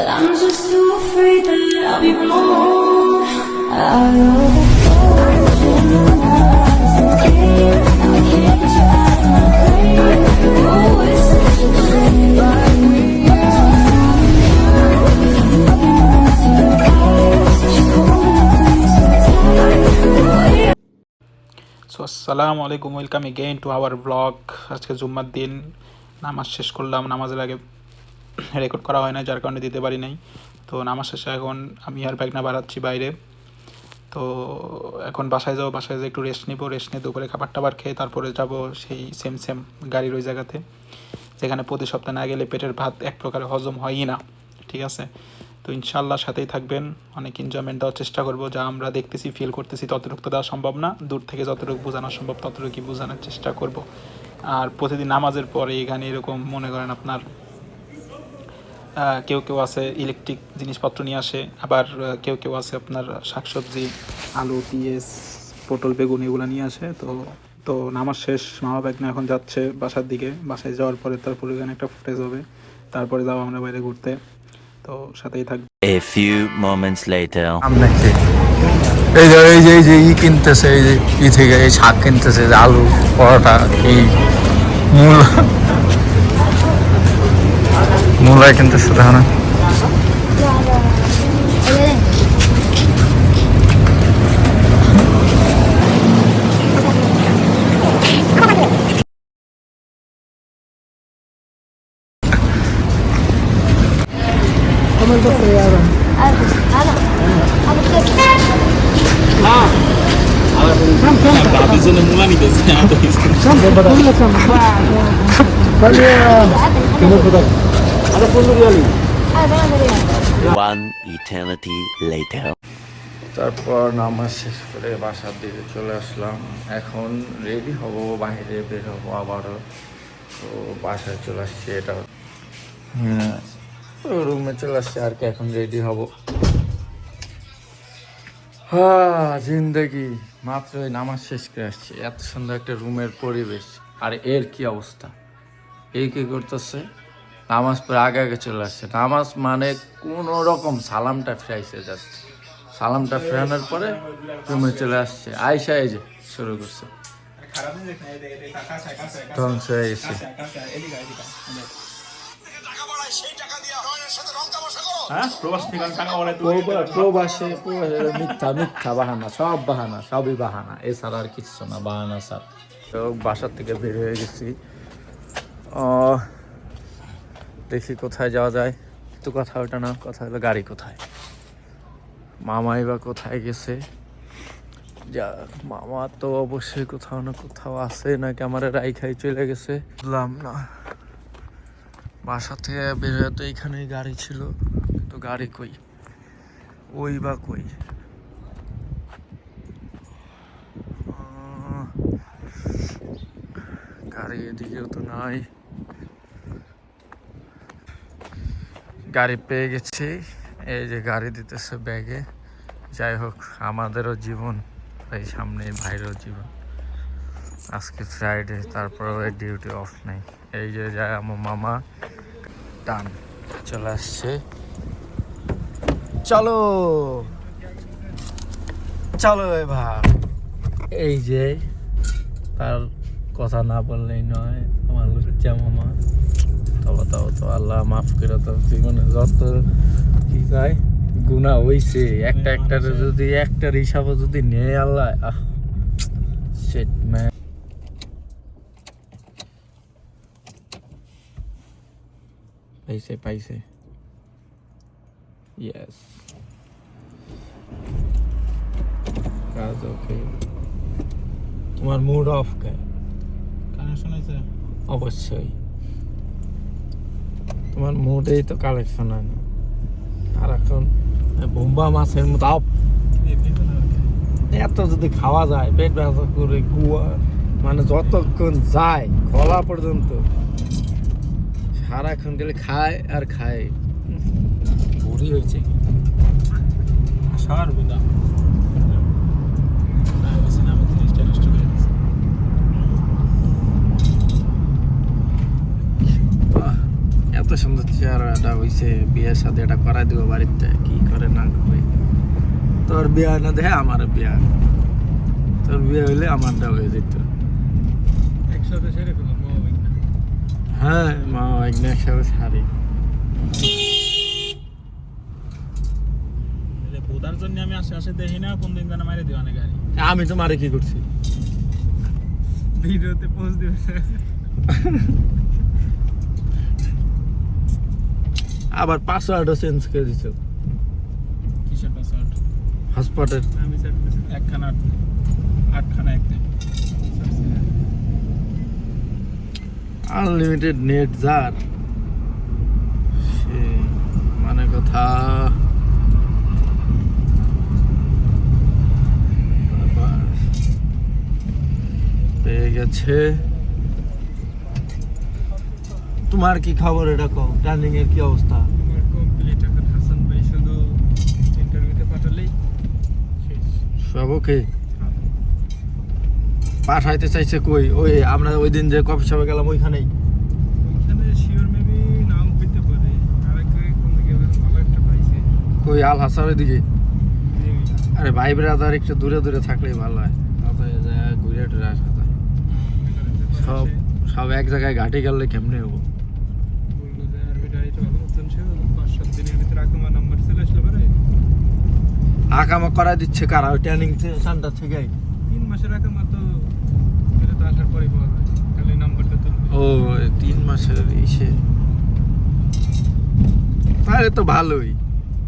But I'm just too afraid that I'll be wrong. I. Oh. So আসসালামু আলাইকুম welcome again to our blog আজকে জুম্মার দিন নামাজ শেষ করলাম নামাজের আগে রেকর্ড করা হয় না যার কারণে দিতে পারি নাই। তো নামাজ শেষে এখন আমি আর ব্যাগনা বাড়াচ্ছি বাইরে। তো এখন বাসায় যাব, বাসায় যেয়ে একটু রেস্ট নিবো রেস্ট নিয়ে দুপুরে খাবার টাবার খেয়ে তারপরে যাব সেই সেম সেম গাড়ির ওই জায়গাতে, যেখানে প্রতি সপ্তাহে না গেলে পেটের ভাত এক প্রকারে হজম হয়ই না, ঠিক আছে? তো ইনশাল্লাহ সাথেই থাকবেন, অনেক এনজয়মেন্ট দেওয়ার চেষ্টা করব, যা আমরা দেখতেছি ফিল করতেছি, ততটুকু তো দেওয়া সম্ভব না, দূর থেকে যতটুকু বোঝানো সম্ভব ততটুকুই বোঝানোর চেষ্টা করব। আর প্রতিদিন নামাজের পরে এখানে এরকম মনে করেন আপনার কেউ কেউ আছে ইলেকট্রিক জিনিসপত্র নিয়ে আসে আবার কেউ কেউ আছে আপনার শাকসবজি আলু পিঁয়াজ পটল বেগুন এগুলো নিয়ে আসে তো তো নামাজ শেষ মামা ব্যাগ এখন যাচ্ছে বাসার দিকে বাসায় যাওয়ার পরে তার এখানে একটা ফুটেজ হবে তারপরে যাব আমরা বাইরে ঘুরতে তো সাথেই থাকবে A few moments later. এই যে এই যে এই যে ই কিনতেছে এই যে ই থেকে এই শাক কিনতেছে যে আলু পরোটা এই মূল মূলাই কিনতেছে দেখো না One eternity later. তারপর নামাজ শেষ করে বাসার দিকে চলে আসলাম। এখন রেডি হব বাইরে বের হব আবারও। তো বাসায় চলে আসছি এটা হ্যাঁ রুমে চলে আসছি আর কি এখন রেডি হব। হ্যাঁ জিন্দগি। মাত্র ওই নামাজ শেষ করে আসছি। এত সুন্দর একটা রুমের পরিবেশ। আর এর কি অবস্থা? এই কি করতেছে? নামাজ পড়ে আগে আগে চলে আসছে। নামাজ মানে কোনো রকম সালামটা ফিরাইছে জাস্ট সালামটা ফেরানোর পরে রুমে চলে আসছে। আয়সা এই যে শুরু করছে। ধ্বংস হয়ে গেছে। প্রবাসে প্রবাসে মিথ্যা মিথ্যা বাহানা সব বাহানা সবই বাহানা। এছাড়া আর কিচ্ছু না বাহানা স্যার। তো বাসার থেকে বের হয়ে গেছি। দেখি কোথায় যাওয়া যায়। তো কথা ওটা না, কথা হলো গাড়ি কোথায়? মামাই বা কোথায় গেছে? যা মামা তো অবশ্যই কোথাও না কোথাও আছে, নাকি আমার রাইখাই চলে গেছে? বুঝলাম না। বাসা থেকে বের হয়ে তো এইখানেই গাড়ি ছিল, তো গাড়ি কই? ওই বা কই? গাড়ি এদিকেও তো নাই। গাড়ি পেয়ে গেছি। এই যে গাড়ি দিতেছে ব্যাগে। যাই হোক, আমাদেরও জীবন, এই সামনে ভাইয়েরও জীবন। আজকে ফ্রাইডে তারপরেও ডিউটি অফ নেই। এই যে যায় আমার মামা টান চলে আসছে। চলো চলো এবার। এই যে, তার কথা না বললেই নয়। আমার লুচ্চা মামা। তবে তাও তো আল্লাহ মাফ করে তো জীবনে যত কি কয় গুণা হইছে একটা একটার যদি একটার হিসাবে যদি নেয় আল্লাহ আহ shit, man. পাইছে পাইছে। ইয়েস কাজ ওকে তোমার মুড অফ কে? কানেকশন হয়েছে অবশ্যই। তোমার মুডেই তো কালেকশন হয় না। আর এখন বোম্বা মাছের মতো আপ এত যদি খাওয়া যায়, পেট ব্যথা করে, গুয়া মানে যতক্ষণ যায়, গলা পর্যন্ত, সারাক্ষণ গেলে খায় আর খায়। বুড়ি হয়েছে। সার বুদা বাহ, এত সুন্দর চেহারাটা হইছে বিয়ের সাথে এটা করাই দিব বাড়িতে কি করে না করে। তোর বিয়ে না দেখে আমার বিয়া। তোর বিয়ে হইলে আমারটা হয়ে যেত। একসাথে সেরে হ্যাঁ মা একদিন একসাথে জন্য আমি আসে আসে দেখি না কোন দিন যেন মারি দিওয়ানে গাড়ি। আমি তো মারে কি করছি? ভিডিওতে পোস্ট দিবে আবার পাসওয়ার্ডও চেঞ্জ করে দিছ। কিসের পাসওয়ার্ড হটস্পটের আমি সেট একখানা আটখানা একদিন আনলিমিটেড নেট যার। সে মানে কথা। পেয়ে গেছে। তোমার কি খবর? এটা কো টার্নিং এর কি অবস্থা? আমার কমপ্লিট এখন হাসান ভাই শুধু ইন্টারভিউতে পাঠালেই সব ওকে? পাঠাইতে চাইছে কই? ওই আমরা ওই দিন যে কফি শপে গেলাম ওইখানেই। ওইখানে শিওর মেবি নাও হইতে পারে। আরেক কোন দিকে ভালো একটা পাইছে। কই আল হাসার দিকে আরে ভাই ব্রাদার একটু দূরে দূরে থাকলেই ভালো হয়। তাতে যা ঘুরে টুরে আসা যায়। সব সব এক জায়গায় ঘাটে গেলে কেমনে হব বলল যে আর গাড়িটা ভালো মতন ছিল পাঁচ সাত দিনের ভিতরে আকমা নাম্বার চলে আসলে পরে আকামা করা দিচ্ছে কারা? ওই ট্রেনিং সেন্টার থেকে। তিন মাসের আকমা তো এটা তো আসার পরেই পাওয়া যায়। খালি নাম্বারটা তো ও তিন মাসের ইসে। তাহলে তো ভালোই।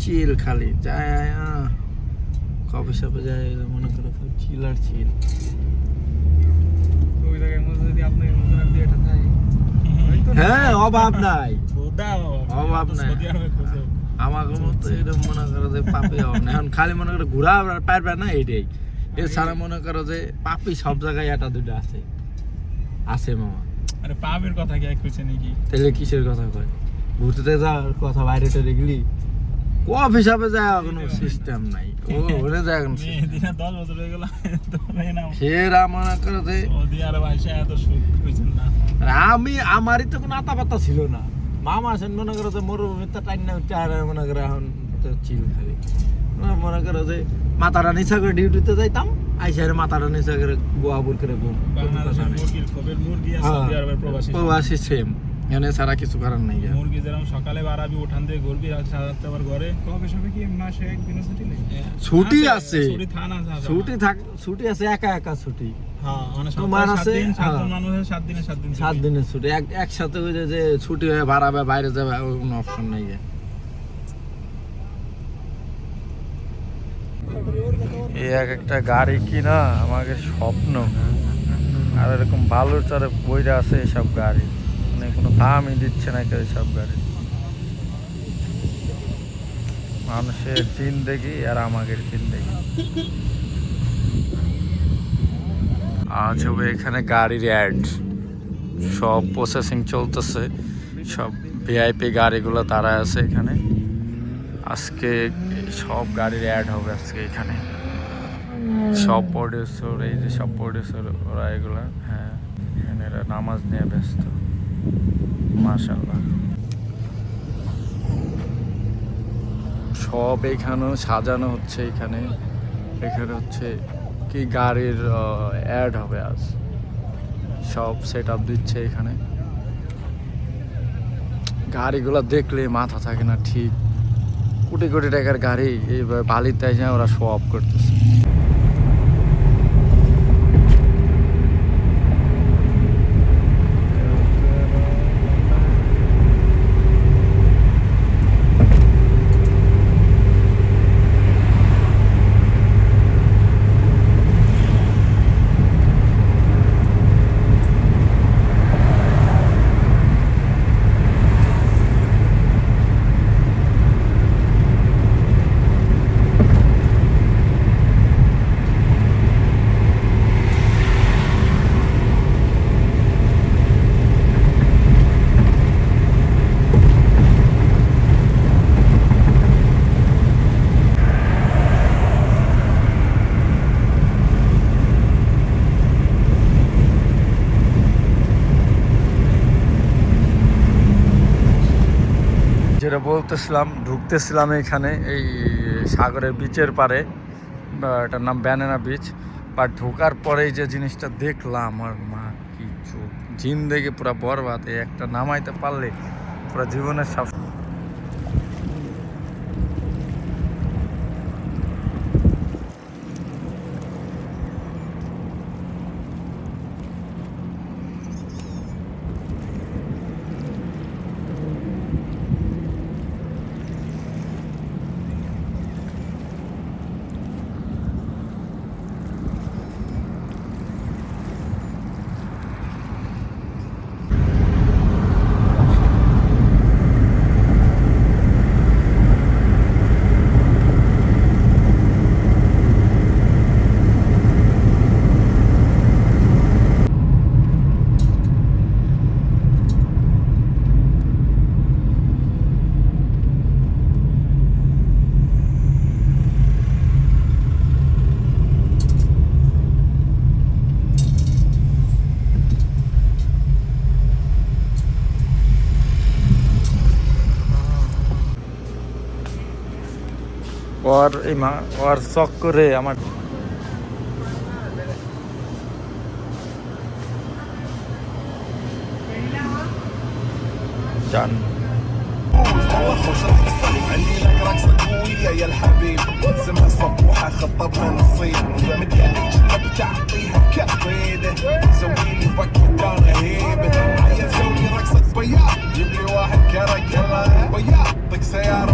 চিল খালি। যায় কফি শপে যায় মনে করো চিল আর চিল ওই জায়গায় মধ্যে যদি মতন দিয়ে এটা থাকে। হ্যাঁ অভাব নাই। অভাব। নাই। আমাকে মতো এটা মনে করো যে পাপি না এখন খালি মনে করো ঘুরা পারবে না এটাই এছাড়া মনে করো যে পাপি সব জায়গায় একটা দুটো আছে। আছে মামা। আরে পাবের কথা কি কইছে নাকি? তাহলে কিসের কথা কয়? ঘুরতে যাওয়ার কথা বাইরে টেরে গেলি? কফ হিসাবে যায় কোনো সিস্টেম নাই। ও ওরে যায় দিনে বছর হয়ে গেল মনে করো যে সৌদি আরব আইসা এত সুখ কইছেন না। আমি আমারই তো কোনো আতা পাতা ছিল না। মামা আছেন মনে করো যে মরুভূমিতে টাইম না চার মনে করো এখন তো চিল খাবে মনে করো যে মাথাটা নিচা করে ডিউটিতে যাইতাম আইসারে মাথাটা নিচা করে গোয়া বুর করে ঘুম আর হ্যাঁ, প্রবাসী সেম এখানে ছাড়া কিছু করার নাই। মুরগি যেরকম সকালে বাড়াবি ওঠান দিয়ে ঘুরবি রাত সাড়ে আবার ঘরে। কবে সবে কি মাসে একদিনও ছুটি নেই? ছুটি আছে। ছুটি থান আছে। ছুটি থাক ছুটি আছে একা একা ছুটি। হ্যাঁ মানে তোমার আছে, হ্যাঁ। মানুষের সাত দিনে সাত দিন সাত দিনের ছুটি। এক একসাথে ওই যে ছুটি হয়ে বাড়াবে বাইরে যাবে কোনো অপশন নাই এই এক একটা গাড়ি কিনা আমাকে স্বপ্ন। আর এরকম বালুর চরে বইরা আছে এইসব গাড়ি। মানে কোনো দামই দিচ্ছে না কেউ সব গাড়ি। মানুষের জিন্দেগি আর আমাদের জিন্দেগি। আজ হবে এখানে গাড়ির অ্যাড। সব প্রসেসিং চলতেছে। সব ভিআইপি গাড়িগুলো দাঁড়ায় আছে এখানে। আজকে সব গাড়ির অ্যাড হবে আজকে এখানে। সব প্রডিউসার এই যে সব প্রডিউসার ওরা এগুলা হ্যাঁ এরা নামাজ নিয়ে ব্যস্ত। সব এখানেও সাজানো হচ্ছে এখানে। এখানে হচ্ছে কি গাড়ির অ্যাড হবে আজ। সব সেট আপ দিচ্ছে এখানে। গাড়িগুলো দেখলে মাথা থাকে না ঠিক। কোটি কোটি টাকার গাড়ি, এই বালিতে এসে ওরা শো অফ করতেছে। করতেছিলাম ঢুকতেছিলাম এখানে, এই সাগরের বিচের পারে বা এটার নাম ব্যানানা বিচ বাট ঢোকার পরেই যে জিনিসটা দেখলাম, আর মা কিছু জিন্দেগি পুরো বরবাদ একটা নামাইতে পারলে পুরো জীবনের সব ওর এই মা ওর চক্করে আমার জান عندي لك رقصة قوية يا الحبيب اسمها صبوحة خطبنا نصيب من يدك جنب تعطيها كبيدة سوي لي وقفة رهيبة عايز اسوي رقصة بياض جيب لي واحد كرك يلا بياض طق سيارة